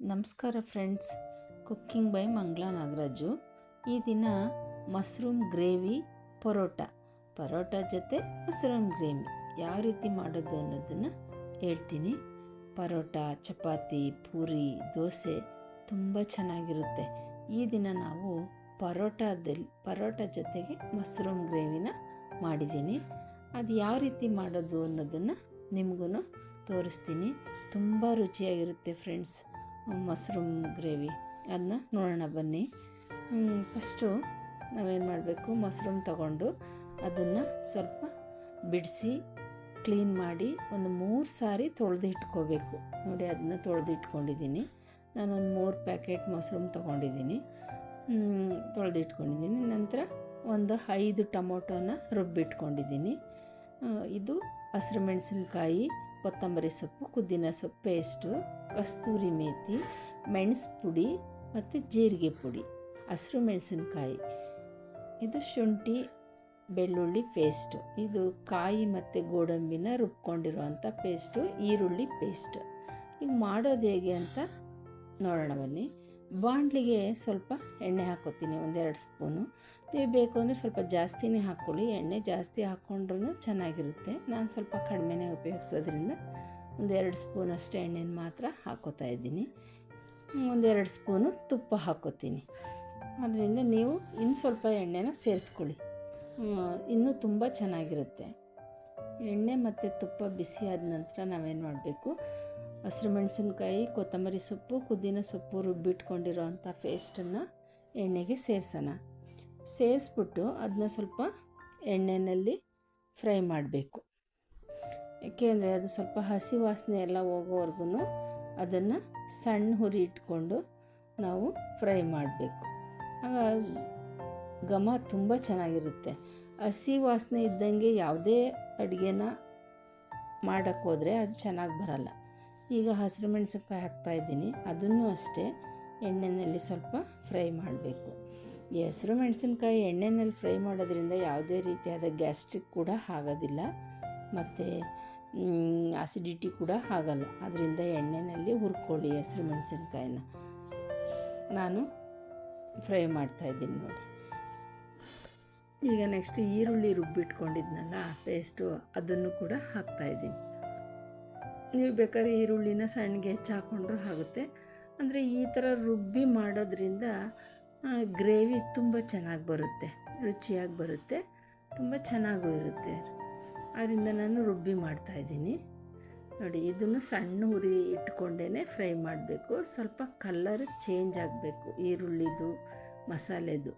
ನಮಸ್ಕಾರ friends. Cooking by Mangla Nagaraju. ಈ ದಿನ ಮಶ್ರೂಮ್ ಗ್ರೇವಿ, ಪರೋಟ. ಪರೋಟ ಜೊತೆ ಮಶ್ರೂಮ್ ಗ್ರೇವಿ. ಯಾವ ರೀತಿ ಮಾಡೋದು ಅನ್ನೋದನ್ನು ಹೇಳ್ತೀನಿ. ಪರೋಟ, ಚಪಾತಿ, ಪೂರಿ, ದೋಸೆ ತುಂಬ ಚೆನ್ನಾಗಿರುತ್ತೆ. ಈ ದಿನ ನಾವು ಪರೋಟದಲ್ಲಿ ಪರೋಟ ಜೊತೆಗೆ ಮಶ್ರೂಮ್ ಗ್ರೇವಿನ ಮಾಡಿದ್ದೀನಿ. ಅದು ಯಾವ ರೀತಿ ಮಾಡೋದು ಅನ್ನೋದನ್ನು ನಿಮಗೂ ತೋರಿಸ್ತೀನಿ. ತುಂಬ ರುಚಿಯಾಗಿರುತ್ತೆ ಫ್ರೆಂಡ್ಸ್. Mushroom gravy. ಅದನ್ನ ನೋಡೋಣ ಬನ್ನಿ. ಫಸ್ಟು ನಾವೇನು ಮಾಡಬೇಕು? ಮಶ್ರೂಮ್ ತಗೊಂಡು ಅದನ್ನು ಸ್ವಲ್ಪ ಬಿಡಿಸಿ ಕ್ಲೀನ್ ಮಾಡಿ ಒಂದು ಮೂರು ಸಾರಿ ತೊಳೆದು ಇಟ್ಕೋಬೇಕು. ನೋಡಿ ಅದನ್ನ ತೊಳೆದು ಇಟ್ಕೊಂಡಿದ್ದೀನಿ. ಒಂದು ಮೂರು ಪ್ಯಾಕೆಟ್ ಮಶ್ರೂಮ್ ತೊಗೊಂಡಿದ್ದೀನಿ. ತೊಳೆದು ಇಟ್ಕೊಂಡಿದ್ದೀನಿ. ನಂತರ ಒಂದು ಐದು ಟೊಮೊಟೊನ ರುಬ್ಬಿಟ್ಕೊಂಡಿದ್ದೀನಿ. ಇದು ಹಸಿರು ಮೆಣಸಿನ್ಕಾಯಿ, ಕೊತ್ತಂಬರಿ ಸೊಪ್ಪು, ಪುದೀನ ಸೊಪ್ಪು, ಪೇಸ್ಟು. ಕಸ್ತೂರಿ ಮೇಥಿ ಮೆಣಸು ಪುಡಿ ಮತ್ತು ಜೀರಿಗೆ ಪುಡಿ, ಹಸಿರು ಮೆಣಸಿನ್ಕಾಯಿ. ಇದು ಶುಂಠಿ, ಬೆಳ್ಳುಳ್ಳಿ ಪೇಸ್ಟು ಇದು ಕಾಯಿ ಮತ್ತು ಗೋಡಂಬಿನ ರುಬ್ಕೊಂಡಿರುವಂಥ ಪೇಸ್ಟು ಈರುಳ್ಳಿ ಪೇಸ್ಟು ಈಗ ಮಾಡೋದು ಹೇಗೆ ಅಂತ ನೋಡೋಣ ಬನ್ನಿ. ಬಾಣಲಿಗೆ ಸ್ವಲ್ಪ ಎಣ್ಣೆ ಹಾಕೋತೀನಿ, ಒಂದೆರಡು ಸ್ಪೂನು. ನೀವು ಬೇಕು ಅಂದರೆ ಸ್ವಲ್ಪ ಜಾಸ್ತಿನೇ ಹಾಕ್ಕೊಳ್ಳಿ ಎಣ್ಣೆ ಜಾಸ್ತಿ ಹಾಕ್ಕೊಂಡ್ರೂ ಚೆನ್ನಾಗಿರುತ್ತೆ. ನಾನು ಸ್ವಲ್ಪ ಕಡಿಮೆನೇ ಉಪಯೋಗಿಸೋದ್ರಿಂದ ಒಂದೆರಡು ಸ್ಪೂನ್ ಅಷ್ಟೇ ಎಣ್ಣೆನ ಮಾತ್ರ ಹಾಕೋತಾ ಇದ್ದೀನಿ. ಒಂದೆರಡು ಸ್ಪೂನು ತುಪ್ಪ ಹಾಕೋತೀನಿ. ಅದರಿಂದ ನೀವು ಇನ್ನು ಸ್ವಲ್ಪ ಎಣ್ಣೆನ ಸೇರಿಸ್ಕೊಳ್ಳಿ. ಇನ್ನೂ ತುಂಬ ಚೆನ್ನಾಗಿರುತ್ತೆ. ಎಣ್ಣೆ ಮತ್ತು ತುಪ್ಪ ಬಿಸಿ ಆದ ನಂತರ ನಾವೇನು ಮಾಡಬೇಕು? ಹಸಿರು ಮೆಣಸಿನ್ಕಾಯಿ, ಕೊತ್ತಂಬರಿ ಸೊಪ್ಪು, ಪುದೀನ ಸೊಪ್ಪು ರುಬ್ಬಿಟ್ಕೊಂಡಿರೋ ಅಂಥ ಪೇಸ್ಟನ್ನು ಎಣ್ಣೆಗೆ ಸೇರಿಸೋಣ. ಸೇರಿಸ್ಬಿಟ್ಟು ಅದನ್ನ ಸ್ವಲ್ಪ ಎಣ್ಣೆಯಲ್ಲಿ ಫ್ರೈ ಮಾಡಬೇಕು. ಏಕೆಂದರೆ ಅದು ಸ್ವಲ್ಪ ಹಸಿ ವಾಸನೆ ಎಲ್ಲ ಹೋಗೋವರೆಗೂ ಅದನ್ನು ಸಣ್ಣ ಹುರಿ ಇಟ್ಕೊಂಡು ನಾವು ಫ್ರೈ ಮಾಡಬೇಕು. ಘಮ ತುಂಬ ಚೆನ್ನಾಗಿರುತ್ತೆ. ಹಸಿ ವಾಸನೆ ಇದ್ದಂಗೆ ಯಾವುದೇ ಅಡುಗೆನ ಮಾಡೋಕ್ಕೆ ಹೋದರೆ ಅದು ಚೆನ್ನಾಗಿ ಬರಲ್ಲ. ಈಗ ಹಸಿರು ಮೆಣಸಿನ್ಕಾಯಿ ಹಾಕ್ತಾಯಿದ್ದೀನಿ ಅದನ್ನು ಅಷ್ಟೇ ಎಣ್ಣೆಯಲ್ಲಿ ಸ್ವಲ್ಪ ಫ್ರೈ ಮಾಡಬೇಕು. ಈ ಹೆಸರು ಮೆಣಸಿನ್ಕಾಯಿ ಎಣ್ಣೆಯಲ್ಲಿ ಫ್ರೈ ಮಾಡೋದ್ರಿಂದ ಯಾವುದೇ ರೀತಿಯಾದ ಗ್ಯಾಸ್ಟ್ರಿಕ್ ಕೂಡ ಆಗೋದಿಲ್ಲ. ಮತ್ತು ಆಸಿಡಿಟಿ ಕೂಡ ಆಗಲ್ಲ. ಅದರಿಂದ ಎಣ್ಣೆಯಲ್ಲಿ ಹುರ್ಕೊಳ್ಳಿ ಹಸಿರು ಮೆಣಸಿನ್ಕಾಯಿನ. ನಾನು ಫ್ರೈ ಮಾಡ್ತಾಯಿದ್ದೀನಿ ನೋಡಿ. ಈಗ ನೆಕ್ಸ್ಟ್ ಈರುಳ್ಳಿ ರುಬ್ಬಿಟ್ಕೊಂಡಿದ್ನಲ್ಲ ಪೇಸ್ಟು ಅದನ್ನು ಕೂಡ ಹಾಕ್ತಾಯಿದ್ದೀನಿ ನೀವು ಬೇಕಾದ್ರೆ ಈರುಳ್ಳಿನ ಸಣ್ಣಗೆ ಹೆಚ್ಚು ಹಾಕ್ಕೊಂಡ್ರೂ ಆಗುತ್ತೆ. ಅಂದರೆ ಈ ಥರ ರುಬ್ಬಿ ಮಾಡೋದ್ರಿಂದ ಗ್ರೇವಿ ತುಂಬ ಚೆನ್ನಾಗಿ ಬರುತ್ತೆ. ರುಚಿಯಾಗಿ ಬರುತ್ತೆ. ತುಂಬ ಚೆನ್ನಾಗೂ ಇರುತ್ತೆ. ಅದರಿಂದ ನಾನು ರುಬ್ಬಿ ಮಾಡ್ತಾಯಿದ್ದೀನಿ ನೋಡಿ, ಇದನ್ನು ಸಣ್ಣ ಉರಿ ಇಟ್ಕೊಂಡೇ ಫ್ರೈ ಮಾಡಬೇಕು. ಸ್ವಲ್ಪ ಕಲ್ಲರ್ ಚೇಂಜ್ ಆಗಬೇಕು, ಈರುಳ್ಳಿದು, ಮಸಾಲೆದು.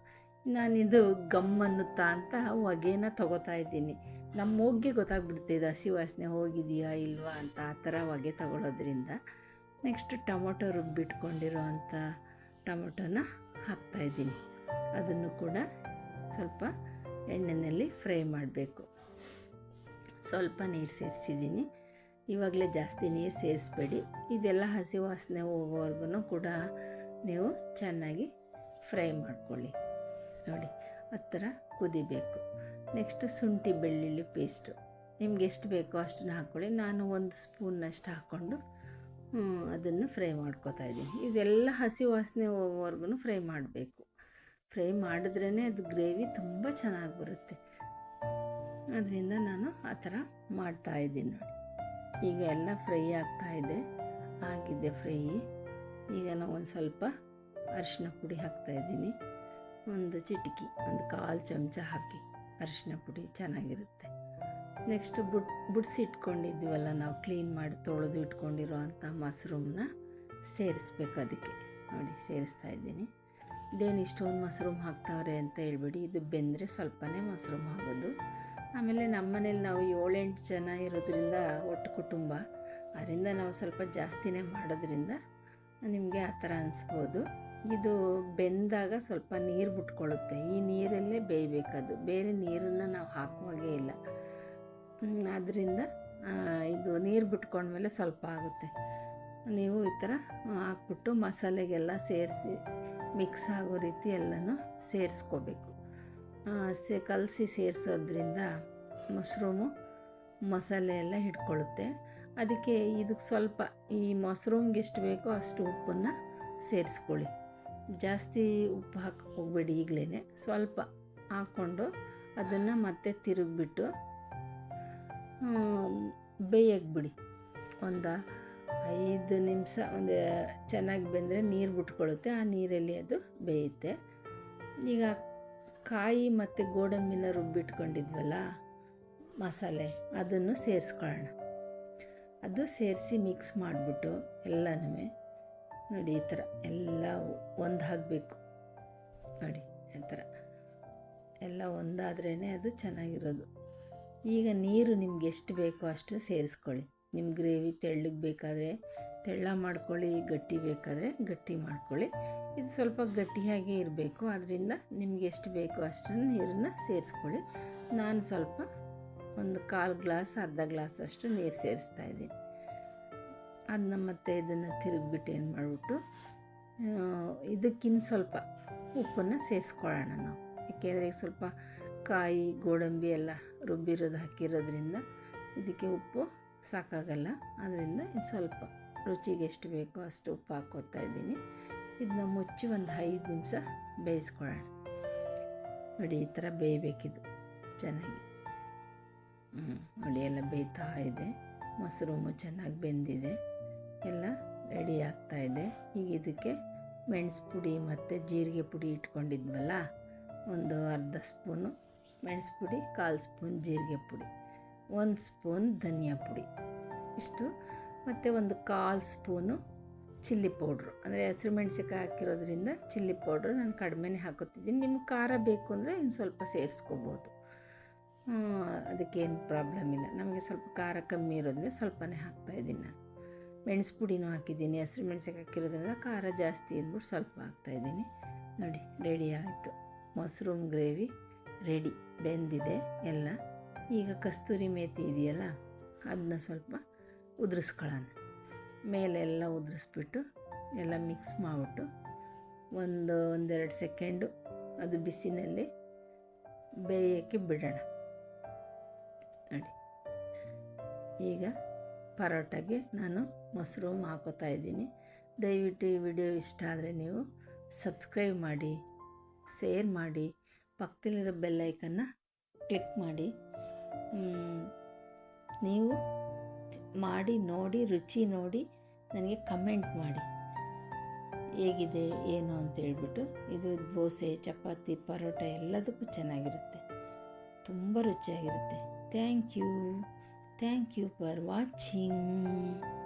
ನಾನಿದು ಗಮ್ ಅನ್ನುತ್ತಾ ಅಂತ ಹೊಗೆನ ತೊಗೋತಾ ಇದ್ದೀನಿ. ನಮ್ಮ ಹೋಗಿ ಗೊತ್ತಾಗ್ಬಿಡ್ತಿದೆ ಹಸಿ ವಾಸನೆ ಹೋಗಿದೆಯಾ ಇಲ್ವಾ ಅಂತ ಆ ಥರ ಹೊಗೆ ತಗೊಳ್ಳೋದ್ರಿಂದ ನೆಕ್ಸ್ಟ್ ಟೊಮೊಟೊ ರುಬ್ಬಿಟ್ಕೊಂಡಿರೋ ಅಂಥ ಟೊಮೊಟೊನ ಹಾಕ್ತಾಯಿದ್ದೀನಿ ಅದನ್ನು ಕೂಡ ಸ್ವಲ್ಪ ಎಣ್ಣೆಯಲ್ಲಿ ಫ್ರೈ ಮಾಡಬೇಕು. ಸ್ವಲ್ಪ ನೀರು ಸೇರಿಸಿದ್ದೀನಿ. ಇವಾಗಲೇ ಜಾಸ್ತಿ ನೀರು ಸೇರಿಸ್ಬೇಡಿ. ಇದೆಲ್ಲ ಹಸಿ ವಾಸನೆ ಹೋಗೋವರೆಗೂ ಕೂಡ ನೀವು ಚೆನ್ನಾಗಿ ಫ್ರೈ ಮಾಡ್ಕೊಳ್ಳಿ. ನೋಡಿ ಆ ಥರ ಕುದಿಬೇಕು. ನೆಕ್ಸ್ಟು ಶುಂಠಿ ಬೆಳ್ಳುಳ್ಳಿ ಪೇಸ್ಟು. ನಿಮ್ಗೆ ಎಷ್ಟು ಬೇಕೋ ಅಷ್ಟನ್ನು ಹಾಕ್ಕೊಳ್ಳಿ. ನಾನು ಒಂದು ಸ್ಪೂನ್ನಷ್ಟು ಹಾಕ್ಕೊಂಡು ಅದನ್ನು ಫ್ರೈ ಮಾಡ್ಕೋತಾ ಇದ್ದೀನಿ. ಇದೆಲ್ಲ ಹಸಿ ವಾಸನೆ ಹೋಗೋವರೆಗೂ ಫ್ರೈ ಮಾಡಬೇಕು. ಫ್ರೈ ಮಾಡಿದ್ರೇ ಅದು ಗ್ರೇವಿ ತುಂಬ ಚೆನ್ನಾಗಿ ಬರುತ್ತೆ. ಅದರಿಂದ ನಾನು ಆ ಥರ ಮಾಡ್ತಾಯಿದ್ದೀನಿ ನೋಡಿ. ಈಗ ಎಲ್ಲ ಫ್ರೈ ಆಗ್ತಾಯಿದೆ ಆಗಿದೆ ಫ್ರೈ. ಈಗ ನಾವು ಒಂದು ಸ್ವಲ್ಪ ಅರಿಶಿನ ಪುಡಿ ಹಾಕ್ತಾಯಿದ್ದೀನಿ ಒಂದು ಚಿಟಕಿ, ಒಂದು ಕಾಲು ಚಮಚ ಹಾಕಿ ಅರಿಶಿನ ಪುಡಿ ಚೆನ್ನಾಗಿರುತ್ತೆ. ನೆಕ್ಸ್ಟ್ ಬುಡ್, ಬುಡ್ಸಿ ಇಟ್ಕೊಂಡಿದ್ದೀವಲ್ಲ, ನಾವು ಕ್ಲೀನ್ ಮಾಡಿ ತೊಳೆದು ಇಟ್ಕೊಂಡಿರೋ ಅಂಥ ಸೇರಿಸ್ಬೇಕು ಅದಕ್ಕೆ. ನೋಡಿ, ಸೇರಿಸ್ತಾ ಇದ್ದೀನಿ. ಇದೇನು ಇಷ್ಟೊಂದು ಮಶ್ರೂಮ್ ಹಾಕ್ತಾವ್ರೆ ಅಂತ ಹೇಳ್ಬಿಡಿ. ಇದು ಬೆಂದರೆ ಸ್ವಲ್ಪನೇ ಮಶ್ರೂಮ್ ಆಗೋದು. ಆಮೇಲೆ ನಮ್ಮ ಮನೇಲಿ ನಾವು ಏಳೆಂಟು ಜನ ಇರೋದ್ರಿಂದ ಒಟ್ಟು ಕುಟುಂಬ. ಅದರಿಂದ ನಾವು ಸ್ವಲ್ಪ ಜಾಸ್ತಿನೇ ಮಾಡೋದ್ರಿಂದ ನಿಮಗೆ ಆ ಥರ ಅನಿಸ್ಬೋದು. ಇದು ಬೆಂದಾಗ ಸ್ವಲ್ಪ ನೀರು ಬಿಟ್ಕೊಳ್ಳುತ್ತೆ ಈ ನೀರಲ್ಲೇ ಬೇಯಬೇಕದು. ಬೇರೆ ನೀರನ್ನು ನಾವು ಹಾಕುವಾಗೇ ಇಲ್ಲ. ಆದ್ದರಿಂದ ಇದು ನೀರು ಬಿಟ್ಕೊಂಡ್ಮೇಲೆ ಸ್ವಲ್ಪ ಆಗುತ್ತೆ. ನೀವು ಈ ಥರ ಹಾಕ್ಬಿಟ್ಟು ಮಸಾಲೆಗೆಲ್ಲ ಸೇರಿಸಿ, ಮಿಕ್ಸ್ ಆಗೋ ರೀತಿ ಎಲ್ಲನೂ ಸೇರಿಸ್ಕೋಬೇಕು. ಸೇ, ಕಲಸಿ ಸೇರಿಸೋದ್ರಿಂದ ಮಶ್ರೂಮು ಮಸಾಲೆ ಎಲ್ಲ ಹಿಡ್ಕೊಳ್ಳುತ್ತೆ. ಅದಕ್ಕೆ ಇದಕ್ಕೆ ಸ್ವಲ್ಪ ಈ ಮಶ್ರೂಮ್ಗೆ ಎಷ್ಟು ಬೇಕೋ ಅಷ್ಟು ಉಪ್ಪನ್ನು ಸೇರಿಸ್ಕೊಳ್ಳಿ. ಜಾಸ್ತಿ ಉಪ್ಪು ಹಾಕಿ ಹೋಗಬೇಡಿ ಈಗಲೇ ಸ್ವಲ್ಪ ಹಾಕ್ಕೊಂಡು ಅದನ್ನು ಮತ್ತೆ ತಿರುಗಿಬಿಟ್ಟು ಬೇಯಕ್ಕೆ ಬಿಡಿ ಒಂದು ಐದು ನಿಮಿಷ ಒಂದು ಚೆನ್ನಾಗಿ ಬೆಂದರೆ ನೀರು ಬಿಟ್ಕೊಳ್ಳುತ್ತೆ. ಆ ನೀರಲ್ಲಿ ಅದು ಬೇಯುತ್ತೆ. ಈಗ ಕಾಯಿ ಮತ್ತು ಗೋಡಂಬಿನ ರುಬ್ಬಿಟ್ಕೊಂಡಿದ್ವಲ್ಲ, ಮಸಾಲೆ ಅದನ್ನು ಸೇರಿಸ್ಕೊಳ್ಳೋಣ. ಅದು ಸೇರಿಸಿ ಮಿಕ್ಸ್ ಮಾಡಿಬಿಟ್ಟು ಎಲ್ಲನೂ ನೋಡಿ ಈ ಥರ ಎಲ್ಲ ಒಂದು ಹಾಕಬೇಕು. ನೋಡಿ ಈ ಥರ ಎಲ್ಲ ಒಂದಾದ್ರೇ ಅದು ಚೆನ್ನಾಗಿರೋದು. ಈಗ ನೀರು ನಿಮ್ಗೆ ಎಷ್ಟು ಬೇಕೋ ಅಷ್ಟು ಸೇರಿಸ್ಕೊಳ್ಳಿ. ನಿಮ್ಮ ಗ್ರೇವಿ ತೆಳ್ಳಗೆ ಬೇಕಾದರೆ ತೆಳ್ಳ ಮಾಡ್ಕೊಳ್ಳಿ, ಗಟ್ಟಿ ಬೇಕಾದರೆ ಗಟ್ಟಿ ಮಾಡ್ಕೊಳ್ಳಿ. ಇದು ಸ್ವಲ್ಪ ಗಟ್ಟಿಯಾಗೇ ಇರಬೇಕು ಅದರಿಂದ ನಿಮ್ಗೆ ಎಷ್ಟು ಬೇಕೋ ಅಷ್ಟನ್ನು ನೀರನ್ನು ಸೇರಿಸ್ಕೊಳ್ಳಿ. ನಾನು ಸ್ವಲ್ಪ ಒಂದು ಕಾಲು ಗ್ಲಾಸ್, ಅರ್ಧ ಗ್ಲಾಸ್ ಅಷ್ಟು ನೀರು ಸೇರಿಸ್ತಾ ಇದ್ದೀನಿ. ಅದನ್ನ ಮತ್ತೆ ಇದನ್ನು ತಿರುಗಿಬಿಟ್ಟು ಏನು ಮಾಡಿಬಿಟ್ಟು ಇದಕ್ಕಿನ್ನ ಸ್ವಲ್ಪ ಉಪ್ಪನ್ನು ಸೇರಿಸ್ಕೊಳ್ಳೋಣ ನಾವು. ಯಾಕೆಂದರೆ ಸ್ವಲ್ಪ ಕಾಯಿ, ಗೋಡಂಬಿ ಎಲ್ಲ ರುಬ್ಬಿರೋದು ಹಾಕಿರೋದ್ರಿಂದ ಇದಕ್ಕೆ ಉಪ್ಪು ಸಾಕಾಗಲ್ಲ. ಅದರಿಂದ ಇದು ಸ್ವಲ್ಪ ರುಚಿಗೆ ಎಷ್ಟು ಬೇಕೋ ಅಷ್ಟು ಉಪ್ಪು ಹಾಕೋತಾ ಇದ್ದೀನಿ. ಇದನ್ನ ಮುಚ್ಚಿ ಒಂದು ಐದು ನಿಮಿಷ ಬೇಯಿಸ್ಕೊಳ್ಳೋಣ. ನೋಡಿ, ಈ ಥರ ಬೇಯಬೇಕಿದು. ಚೆನ್ನಾಗಿ. ನೋಡಿ, ಎಲ್ಲ ಬೇಯ್ತಾ ಇದೆ. ಮಶ್ರೂಮು ಚೆನ್ನಾಗಿ ಬೆಂದಿದೆ. ಎಲ್ಲ ರೆಡಿ ಆಗ್ತಾ ಇದೆ. ಈಗ ಇದಕ್ಕೆ ಮೆಣಸು ಪುಡಿ ಮತ್ತು ಜೀರಿಗೆ ಪುಡಿ ಇಟ್ಕೊಂಡಿದ್ವಲ್ಲ, ಒಂದು ಅರ್ಧ ಸ್ಪೂನು ಮೆಣಸು ಪುಡಿ, ಕಾಲು ಸ್ಪೂನ್ ಜೀರಿಗೆ ಪುಡಿ, ಒಂದು ಸ್ಪೂನ್ ಧನಿಯಾ ಪುಡಿ. ಇಷ್ಟು ಮತ್ತು ಒಂದು ಕಾಲು ಸ್ಪೂನು ಚಿಲ್ಲಿ ಪೌಡ್ರು. ಅಂದರೆ ಹಸಿರು ಮೆಣಸಿನ್ಕಾಯಿ ಹಾಕಿರೋದ್ರಿಂದ ಚಿಲ್ಲಿ ಪೌಡ್ರು ನಾನು ಕಡಿಮೆನೇ ಹಾಕೋತಿದ್ದೀನಿ ನಿಮ್ಗೆ ಖಾರ ಬೇಕು ಅಂದರೆ ಇನ್ನು ಸ್ವಲ್ಪ ಸೇರಿಸ್ಕೋಬೋದು. ಅದಕ್ಕೇನು ಪ್ರಾಬ್ಲಮ್ ಇಲ್ಲ. ನಮಗೆ ಸ್ವಲ್ಪ ಖಾರ ಕಮ್ಮಿ ಇರೋದ್ರಿಂದ ಸ್ವಲ್ಪನೇ ಹಾಕ್ತಾಯಿದ್ದೀನಿ ನಾನು. ಮೆಣಸು ಪುಡಿನೂ ಹಾಕಿದ್ದೀನಿ. ಹಸಿರು ಮೆಣಸಿಗೆ ಹಾಕಿರೋದ್ರಿಂದ ಖಾರ ಜಾಸ್ತಿ ಅಂದ್ಬಿಟ್ಟು ಸ್ವಲ್ಪ ಹಾಕ್ತಾಯಿದ್ದೀನಿ ನೋಡಿ ರೆಡಿ ಆಯಿತು. ಮಶ್ರೂಮ್ ಗ್ರೇವಿ ರೆಡಿ ಬೆಂದಿದೆ ಎಲ್ಲ. ಈಗ ಕಸ್ತೂರಿ ಮೇಥಿ ಇದೆಯಲ್ಲ, ಅದನ್ನ ಸ್ವಲ್ಪ ಉದುರಿಸ್ಕೊಳ್ಳೋಣ ಮೇಲೆಲ್ಲ ಉದುರಿಸ್ಬಿಟ್ಟು ಎಲ್ಲ ಮಿಕ್ಸ್ ಮಾಡಿಬಿಟ್ಟು ಒಂದು, ಒಂದೆರಡು ಸೆಕೆಂಡು ಅದು ಬಿಸಿನಲ್ಲಿ ಬೇಯೋಕ್ಕೆ ಬಿಡೋಣ. ನೋಡಿ. ಈಗ ಪರೋಟಾಗೆ ನಾನು ಮಶ್ರೂಮ್ ಹಾಕೋತಾ ಇದ್ದೀನಿ. ದಯವಿಟ್ಟು ಈ ವಿಡಿಯೋ ಇಷ್ಟ ಆದರೆ ನೀವು ಸಬ್ಸ್ಕ್ರೈಬ್ ಮಾಡಿ, ಶೇರ್ ಮಾಡಿ, ಪಕ್ಕದಲ್ಲಿರೋ ಬೆಲ್ಲೈಕನ್ನು ಕ್ಲಿಕ್ ಮಾಡಿ. ನೀವು ಮಾಡಿ, ನೋಡಿ, ರುಚಿ ನೋಡಿ, ನನಗೆ ಕಮೆಂಟ್ ಮಾಡಿ. ಹೇಗಿದೆ, ಏನು ಅಂತ ಹೇಳ್ಬಿಟ್ಟು, ಇದು ದೋಸೆ, ಚಪಾತಿ, ಪರೋಟ ಎಲ್ಲದಕ್ಕೂ ಚೆನ್ನಾಗಿರುತ್ತೆ. ತುಂಬ ರುಚಿಯಾಗಿರುತ್ತೆ. Thank you thank you for watching